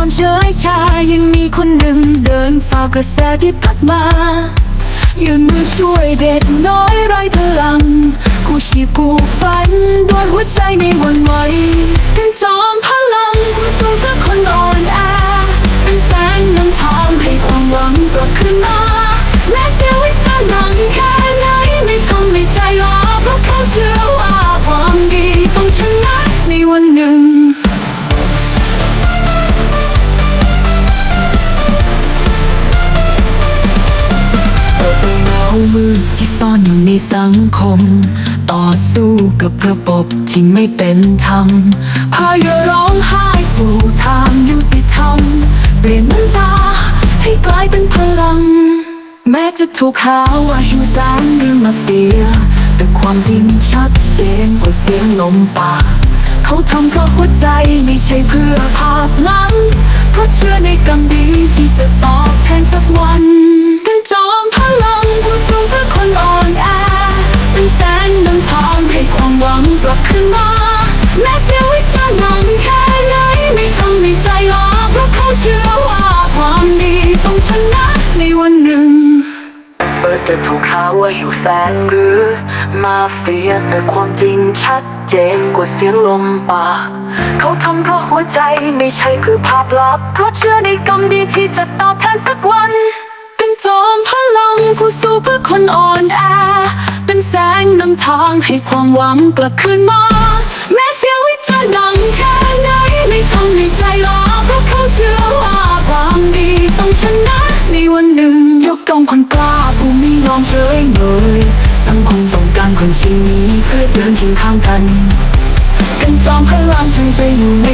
ามเฉยชายังมีคนหนึ่งเดินฝ่ากระแสที่พัดมายืนมือช่วยเด็กน้อยไร้พลังกูชีพกูฝันด้วยหัวใจไม่หวั่นไหวเป็นจอมพลังกูสู้เพื่อคนอ่อนแอเป็นแสงนำทางให้ความหวังกลับคืนมา ที่ซ่อนอยู่ในสังคม ต่อสู้กับระบบที่ไม่เป็นธรรมพายร้องไห้สู่ทางยุติธรรม เปลี่ยนน้ำตาให้กลายเป็นพลัง แม้จะถูกหาว่าหิวแสงหรือมาเฟีย แต่ความจริงชัดเจนกว่าเสียงลมปากเขาทำเพราะหัวใจไม่ใช่เพื่อภาพลังเพราะเชื่อในกรรมดีที่จะต แต่ถูกข่าว่าหิวแสงหรือ มาเฟียแต่ความจริงชัดเจนกว่าเสียงลมปากเขาทำเพราะหัวใจไม่ใช่เพื่อภาพลักษณ์เพราะเชื่อในกรรมดีที่จะตอบแทนสักวัน เป็นจอมพลังผู้สู้เพื่อคนอ่อนแอ เป็นแสงนำทางให้ความหวังกลับคืนมา เฉยสังคมต้องการคนชิ้นนี้เพื่อเดินเคียงข้างกัน กันจอมพลังจนจะอยู่